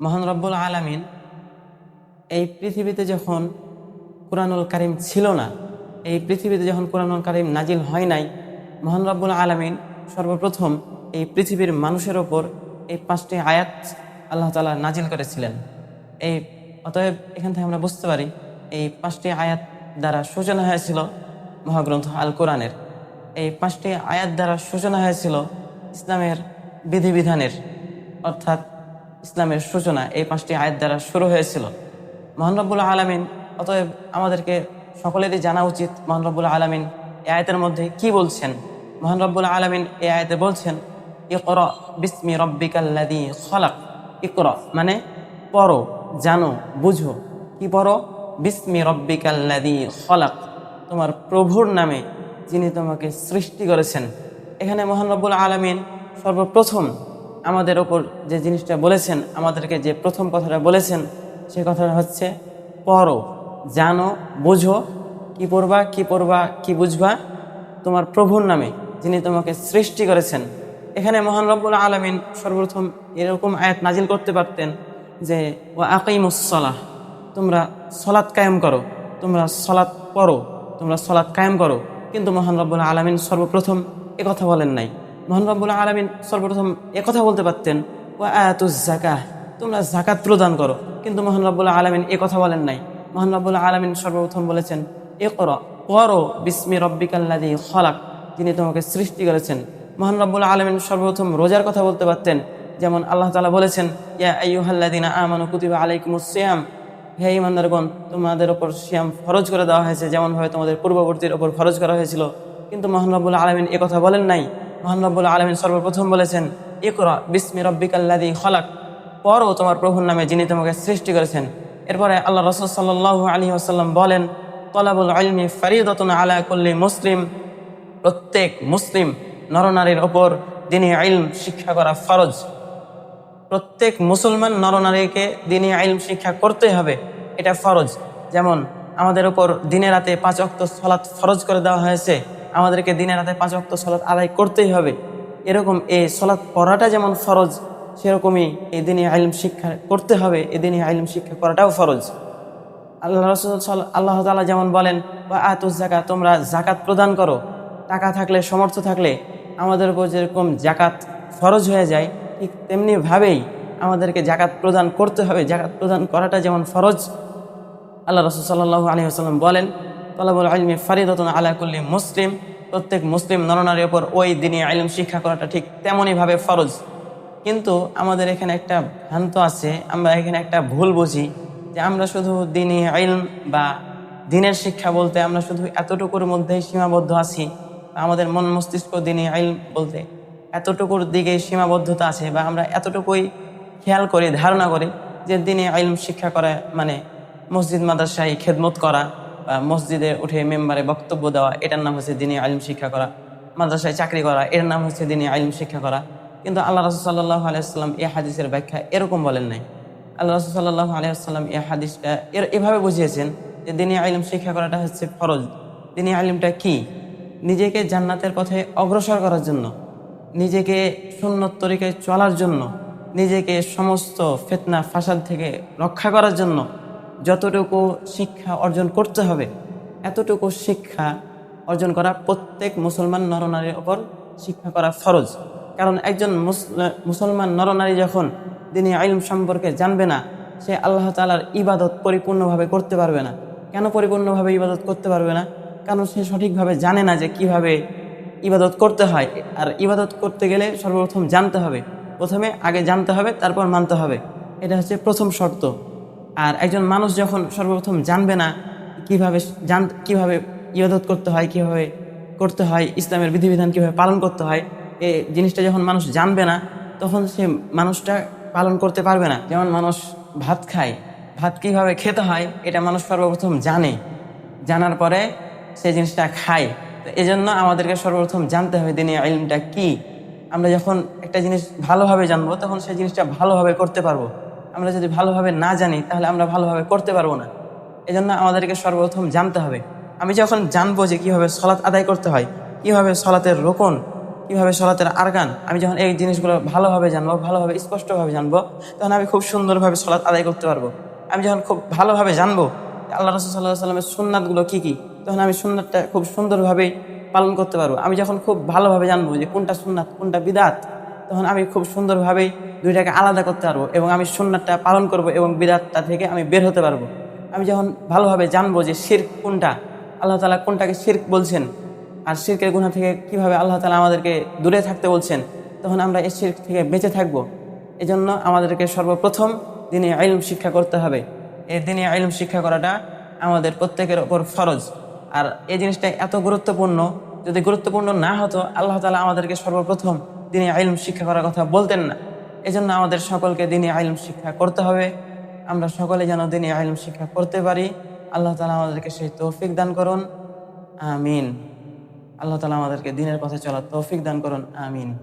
মহান রব্বুল আলামিন এই পৃথিবীতে যখন কোরআনুল কারিম ছিল না, এই পৃথিবীতে যখন কোরআনুল কারিম নাজিল হয় নাই, মহান রব্বুল আলামিন সর্বপ্রথম এই পৃথিবীর মানুষের ওপর এই পাঁচটি আয়াত আল্লাহ তালা নাজিল করেছিলেন। এই, অতএব এখান থেকে আমরা বুঝতে পারি এই পাঁচটি আয়াত দ্বারা সূচনা হয়েছিল মহাগ্রন্থ আল কোরআনের এই পাঁচটি আয়াত দ্বারা সূচনা হয়েছিল ইসলামের বিধিবিধানের। অর্থাৎ ইসলামের সূচনা এই পাঁচটি আয়াত দ্বারা শুরু হয়েছিল। মহানরবুল্লাহ আলমিন, অতএব আমাদেরকে সকলেরই জানা উচিত মহানরবুল্লাহ আলমিন এই আয়তের মধ্যে কি বলছেন। মহানরবুল্লাহ আলমিন এই আয়তে বলছেন, ইকর বিস্মি রব্বিকাল্লাদি খলাক। ইকর মানে পড়ো, জানো, বুঝো। কি পড়ো? বিস্মি রব্বিকাল্লাদি খলাক। তোমার প্রভুর নামে যিনি তোমাকে সৃষ্টি করেছেন। এখানে মহান রব্বুল আলমিন সর্বপ্রথম আমাদের ওপর যে জিনিসটা বলেছেন, আমাদেরকে যে প্রথম কথাটা বলেছেন, সে কথাটা হচ্ছে, পড়ো, জানো, বুঝো, কি পড়বা কি পড়বা, কি বুঝবা, তোমার প্রভুর নামে, যিনি তোমাকে সৃষ্টি করেছেন। এখানে মহান রব্বুল আলমিন সর্বপ্রথম এরকম আয়াত নাজিল করতে পারতেন যে ও আকিমুসলাহ তোমরা সলাৎ কায়েম করো তোমরা সলাৎ পড়ো তোমরা সলাৎ কায়েম করো কিন্তু মহান রব্বুল আলমিন সর্বপ্রথম কথা বলেন নাই। মহান রব্বুল আলমিন সর্বপ্রথম এ কথা বলতে পারতেন ও আয়াতুজ জাকাহ তোমরা জাকাত প্রদান করো কিন্তু মহান রব্বুল আলমিন কথা বলেন নাই। মহান রব্বুল আলমিন সর্বপ্রথম বলেছেন এ করো পড়ো বিস্মি রব্বিকাল্লাদি খলাক তিনি তোমাকে সৃষ্টি করেছেন। মহান রব্বুল আলমিন সর্বপ্রথম রোজার কথা বলতে পারতেন, যেমন আল্লাহ তালা বলেছেন, ইয়া আইয়ুহাল্লাদিনা আমানু কুতিবা আলাইকুমুস সিয়াম হে ইমানদারগণ তোমাদের ওপর শ্যাম ফরজ করে দেওয়া হয়েছে যেমনভাবে তোমাদের পূর্ববর্তীর ওপর ফরজ করা হয়েছিল। কিন্তু মহান রব্বুল আলমিন কথা বলেন নাই। মহান রব্বুল আলমিন সর্বপ্রথম বলেছেন, ইকরা বিস্মি রব্বিকাল্লাদি খলাক। পরও তোমার প্রভুর নামে যিনি তোমাকে সৃষ্টি করেছেন। এরপরে আল্লাহ রসুল সাল্লাহ আলী আসাল্লাম বলেন, তলাবুল আলমি ফারিদতন আলা কল্লি মুসলিম। প্রত্যেক মুসলিম নরনারীর ওপর দিনী আইলম শিক্ষা করা ফরজ। প্রত্যেক মুসলমান নরনারীকে দিনে আইলম শিক্ষা করতে হবে, এটা ফরজ। যেমন আমাদের ওপর দিনে রাতে পাঁচ অক্ত সলাৎ ফরজ করে দেওয়া হয়েছে আমাদেরকে দিনে রাতে পাঁচ অক্ত সলাৎ আদায় করতেই হবে। এরকম এই সলাৎ পড়াটা যেমন ফরজ, সেরকমই এই দিনে আইলম শিক্ষা করতে হবে এ দিনে আইলম শিক্ষা করাটাও ফরজ। আল্লাহ রসুল সাল- আল্লাহ তালা যেমন বলেন বা আতুস জাকাত তোমরা জাকাত প্রদান করো। টাকা থাকলে, সমর্থ থাকলে আমাদের উপর যেরকম জাকাত ফরজ হয়ে যায়, ঠিক তেমনিভাবেই আমাদেরকে জাকাত প্রদান করতে হবে। জাকাত প্রদান করাটা যেমন ফরজ, আল্লাহ রসুল সাল্লাহ আলী আসাল্লাম বলেন তলাবুল আলমী ফারিদতন আলা কুল্লি মুসলিম। প্রত্যেক মুসলিম নরনারীর ওপর ওই দিনে আইলম শিক্ষা করাটা ঠিক তেমনইভাবে ফরজ। কিন্তু আমাদের এখানে একটা ভ্রান্ত আছে, আমরা এখানে একটা ভুল বুঝি যে আমরা শুধু দিনই আইলম বা দিনের শিক্ষা বলতে আমরা শুধু এতটুকুর মধ্যেই সীমাবদ্ধ আছি আমাদের মন মস্তিষ্ক দিনই আইল বলতে এতটুকুর দিকে সীমাবদ্ধতা আছে, বা আমরা এতটুকুই খেয়াল করি, ধারণা করি যে দিনে আইলম শিক্ষা করা মানে মসজিদ, মাদ্রাসায় খেদমত করা মসজিদে উঠে মেম্বারে বক্তব্য দেওয়া, এটার নাম হচ্ছে দিনে আইলম শিক্ষা করা। মাদ্রাসায় চাকরি করা, এর নাম হচ্ছে দিনে আইলম শিক্ষা করা। কিন্তু আল্লাহ রসুল সাল্লাহ আলাইসাল্লাম এই হাদিসের ব্যাখ্যা এরকম বলেন নাই। আল্লাহ রসুল সাল্লাহ আলাইসাল্লাম এই হাদিসটা এর এভাবে বুঝিয়েছেন যে দিনে আইলম শিক্ষা করাটা হচ্ছে ফরজ। দিনে আইলমটা কি? নিজেকে জান্নাতের পথে অগ্রসর করার জন্য, নিজেকে সুন্নত তরিকায় চলার জন্য, নিজেকে সমস্ত ফেতনা, ফাসাদ থেকে রক্ষা করার জন্য যতটুকু শিক্ষা অর্জন করতে হবে, এতটুকু শিক্ষা অর্জন করা প্রত্যেক মুসলমান নরনারীর ওপর শিক্ষা করা ফরজ। কারণ একজন মুস- মুসলমান নরনারী যখন তিনি আইলম সম্পর্কে জানবে না, সে আল্লাহ তালার ইবাদত পরিপূর্ণভাবে করতে পারবে না। কেন পরিপূর্ণভাবে ইবাদত করতে পারবে না? কারণ সে সঠিকভাবে জানে না যে কীভাবে ইবাদত করতে হয়। আর ইবাদত করতে গেলে সর্বপ্রথম জানতে হবে। প্রথমে আগে জানতে হবে, তারপর মানতে হবে। এটা হচ্ছে প্রথম শর্ত। আর একজন মানুষ যখন সর্বপ্রথম জানবে না কীভাবে জান, কীভাবে ইবাদত করতে হয়, কীভাবে করতে হয়, ইসলামের বিধিবিধান কীভাবে পালন করতে হয়, এই জিনিসটা যখন মানুষ জানবে না, তখন সে মানুষটা পালন করতে পারবে না। যেমন মানুষ ভাত খায়, ভাত কীভাবে খেতে হয়, এটা মানুষ সর্বপ্রথম জানে। জানার পরে সেই জিনিসটা খায়। তো এই জন্য আমাদেরকে সর্বপ্রথম জানতে হবে দিনে আইলমটা কি। আমরা যখন একটা জিনিস ভালোভাবে জানব, তখন সেই জিনিসটা ভালোভাবে করতে পারব। আমরা যদি ভালোভাবে না জানি, তাহলে আমরা ভালোভাবে করতে পারব না। এই জন্য আমাদেরকে সর্বপ্রথম জানতে হবে। আমি যখন জানব যে কীভাবে সলাৎ আদায় করতে হয়, কীভাবে সলাতের রোকন, কীভাবে সলাতের আরকান আমি যখন এই জিনিসগুলো ভালোভাবে জানব, ভালোভাবে স্পষ্টভাবে জানব, তখন আমি খুব সুন্দরভাবে সলাৎ আদায় করতে পারব। আমি যখন খুব ভালোভাবে জানব আল্লাহ রসুল সাল্লাহ সাল্লামের সুন্নাতগুলো কী কী, তখন আমি সুন্নাতটা খুব সুন্দরভাবেই পালন করতে পারব। আমি যখন খুব ভালোভাবে জানব যে কোনটা সুন্নাত, কোনটা বিদাত তখন আমি খুব সুন্দরভাবেই দুইটাকে আলাদা করতে পারব এবং আমি সুন্নাতটা পালন করব এবং বিদাতটা থেকে আমি বের হতে পারব। আমি যখন ভালোভাবে জানব যে শির্ক কোনটা, আল্লাহ তালা কোনটাকে শির্ক বলছেন আর শির্কের গুণা থেকে কীভাবে আল্লাহ তালা আমাদেরকে দূরে থাকতে বলছেন, তখন আমরা এই শির্ক থেকে বেঁচে থাকব। এজন্য আমাদেরকে সর্বপ্রথম দিনে আইলম শিক্ষা করতে হবে। এই দিনে আইলম শিক্ষা করাটা আমাদের প্রত্যেকের ওপর ফরজ। আর এই জিনিসটা এত গুরুত্বপূর্ণ, যদি গুরুত্বপূর্ণ না হতো আল্লাহ তালা আমাদেরকে সর্বপ্রথম দিনে আইলম শিক্ষা করার কথা বলতেন না। এজন্য আমাদের সকলকে দিনে আইলম শিক্ষা করতে হবে। আমরা সকলে যেন দিনে আইলম শিক্ষা করতে পারি। আল্লাহ তালা আমাদেরকে সেই তৌফিক দান করুন। আমিন। আল্লাহ তালা আমাদেরকে দিনের পথে চলার তৌফিক দান করুন। আমিন।